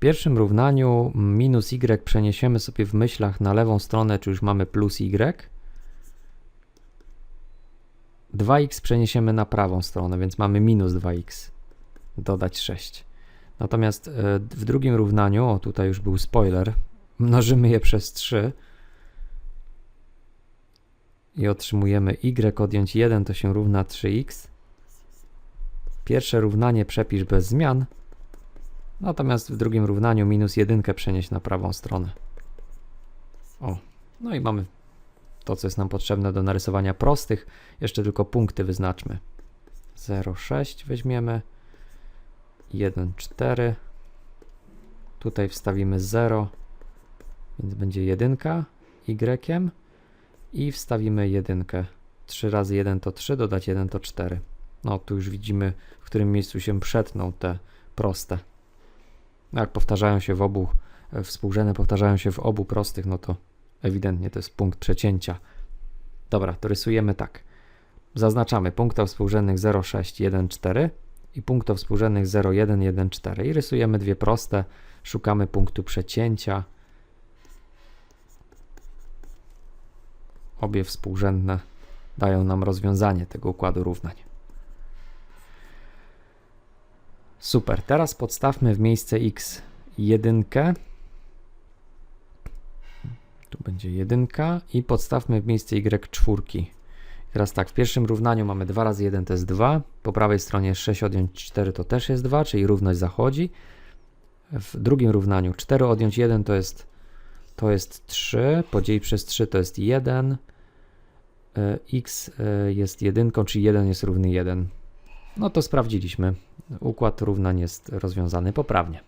pierwszym równaniu minus y przeniesiemy sobie w myślach na lewą stronę, czy już mamy plus y. 2x przeniesiemy na prawą stronę, więc mamy minus 2x. Dodać 6. Natomiast e, w drugim równaniu, o tutaj już był spoiler, mnożymy je przez 3 i otrzymujemy y odjąć 1 to się równa 3x. Pierwsze równanie przepisz bez zmian, natomiast w drugim równaniu minus 1 przenieść na prawą stronę. O, no i mamy to, co jest nam potrzebne do narysowania prostych. Jeszcze tylko punkty wyznaczmy. 0,6 weźmiemy. 1,4. Tutaj wstawimy 0, więc będzie 1 y i wstawimy 1. 3 razy 1 to 3, dodać 1 to 4. No tu już widzimy, w którym miejscu się przetną te proste. Jak powtarzają się w obu, e, współrzędne powtarzają się w obu prostych, no to ewidentnie to jest punkt przecięcia. Dobra, to rysujemy tak. Zaznaczamy punktów współrzędnych 0, 6, 1, 4 i punktów współrzędnych 0, 1, 1, 4 i rysujemy dwie proste. Szukamy punktu przecięcia. Obie współrzędne dają nam rozwiązanie tego układu równań. Super, teraz podstawmy w miejsce x jedynkę. Tu będzie jedynka i podstawmy w miejsce y czwórki. Teraz tak, w pierwszym równaniu mamy 2 razy 1 to jest 2, po prawej stronie 6 odjąć 4 to też jest 2, czyli równość zachodzi. W drugim równaniu 4 odjąć 1 to jest, to jest 3, podzielić przez 3 to jest 1, e, x e, jest jedynką, czyli 1 jest równy 1. No to sprawdziliśmy. Układ równań jest rozwiązany poprawnie.